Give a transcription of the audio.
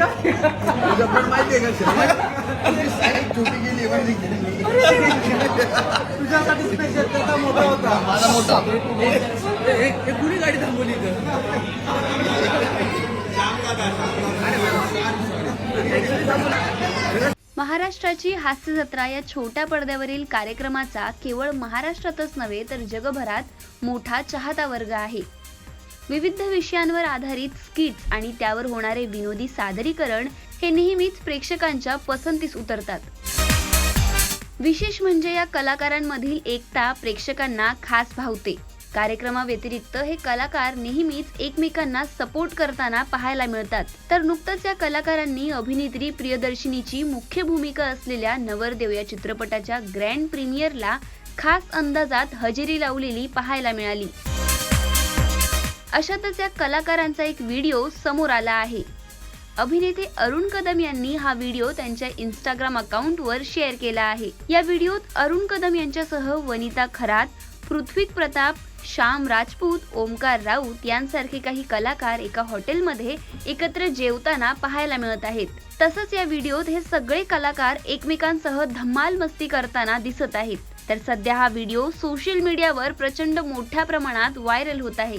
तुझं पण माहिती आहे का शिवाय? साईड छोटी गेली माहिती का? तुझ्यासाठी स्पेशल त्याचा मोठा होता माझा मोठा कुणी गाडी थांबवली इथं महाराष्ट्राची हास्य जत्रा या छोट्या पडद्यावरील कार्यक्रमाचा केवळ महाराष्ट्रातच नव्हे तर जगभरात मोठा चाहता वर्ग आहे विविध विषयांवर आधारित स्किट्स आणि त्यावर होणारे विनोदी सादरीकरण हे नेहमीच प्रेक्षकांच्या पसंतीस उतरतात. विशेष म्हणजे या कलाकारांमधील एकता प्रेक्षकांना खास भावते. कार्यक्रमाव्यतिरिक्त हे कलाकार नेहमीच एकमेकांना सपोर्ट करताना पाहायला मिळतात. तर नुकतंच या कलाकारांनी अभिनेत्री प्रियदर्शिनीची मुख्य भूमिका असलेल्या नवरदेव या चित्रपटाच्या ग्रँड प्रीमियरला खास अंदाजात हजेरी लावलेली पाहायला मिळाली. अशातच या कलाकारांचा एक व्हिडिओ समोर आला आहे. अभिनेते अरुण कदम यांनी हा व्हिडिओ त्यांच्या इंस्टाग्राम अकाउंटवर शेअर केला आहे. या व्हिडिओत अरुण कदम यांच्यासह वनिता खरात पृथ्वीक प्रताप श्याम राजपूत ओमकार राऊत यांसारखे काही कलाकार एका हॉटेलमध्ये एकत्र जेवताना पाहायला मिळत आहेत. तसंच या व्हिडिओत हे सगळे कलाकार एकमेकांसह धम्माल मस्ती करताना दिसत आहेत. तर सध्या हा व्हिडिओ सोशल मीडियावर प्रचंड मोठ्या प्रमाणात व्हायरल होत आहे.